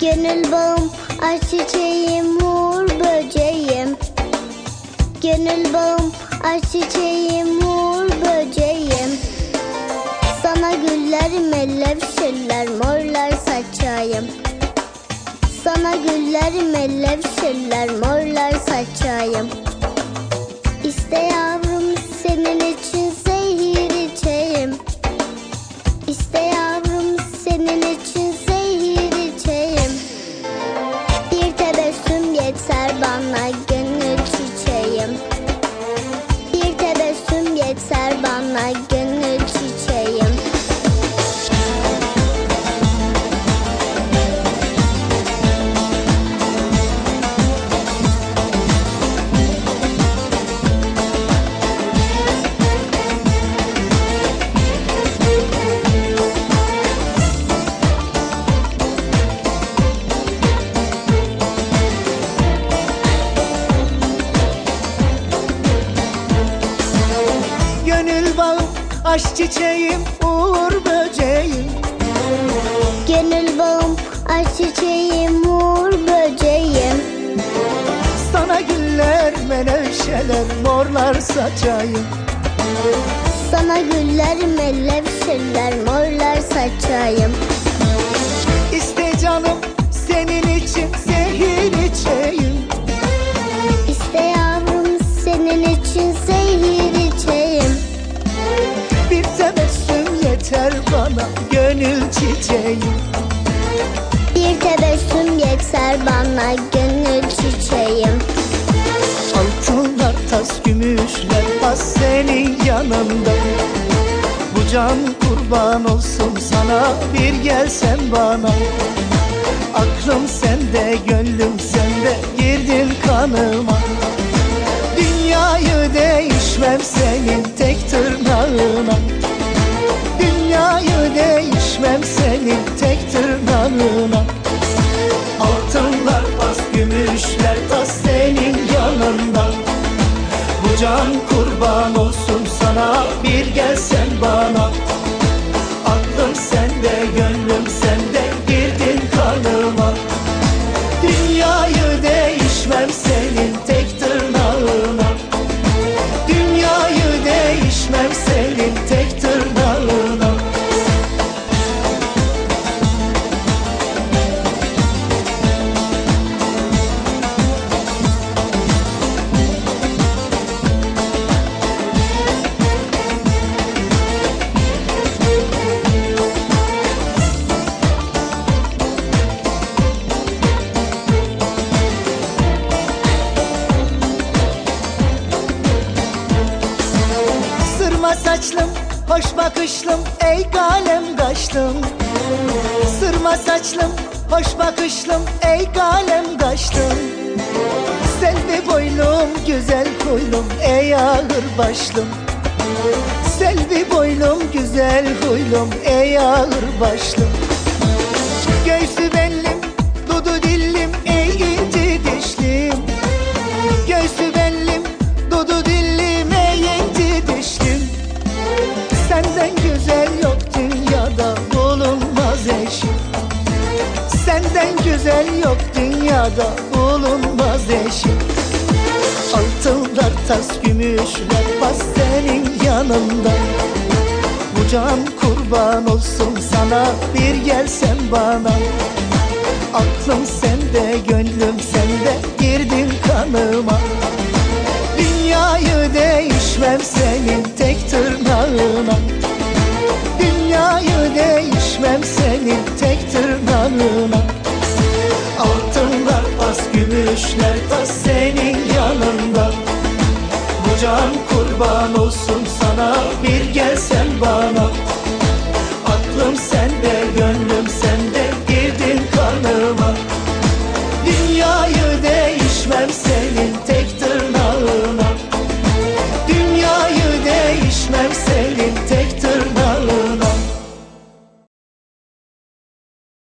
Gönül bağım, aşk çiçeğim, uğur böceğim. Gönül bağım, aşk çiçeğim, uğur böceğim. Sana güller, mellevşirler, morlar saçayım. Sana güller, mellevşirler, morlar saçayım. İste yavrum senin için zehir içeyim. İste yavrum my aşk çiçeğim, uğur böceğim Gönül bağım, aşk çiçeğim, uğur böceğim. Sana güller, menevşeler, morlar saçayım Sana güller, mellevşirler, morlar saçayım. Bana gönül çiçeğim. Altınlar tas gümüşler bas senin yanında. Bu can kurban olsun sana bir gelsen bana. Aklım sende gönlüm sende girdin kanıma. Dünyayı değişmem senin tek tırnağına. Dünyayı değişmem senin kurban olsun sana. Bir gelsen bana. Aklım sende gönlüm sende. Girdin kanıma. Dünyayı değişmem senin tek Saçlım, hoş bakışlım, ey kalem kaşlım. Sırma saçlım, hoş bakışlım, ey kalem kaşlım. Selvi boylum, güzel koylum, ey ağır başlım. Selvi boylum, güzel huylum, ey ağır başlım. Göğsü bellim, eşim Senden güzel yok dünyada bulunmaz eşim Altınlar tas gümüşler bas senin yanında. Bu can kurban olsun sana bir gelsen bana. Aklım sende gönlüm sende girdin kanıma. Dünyayı değişmem senin tırnağına Altınlar bas gümüşler tas senin yanında. Bu can kurban olsun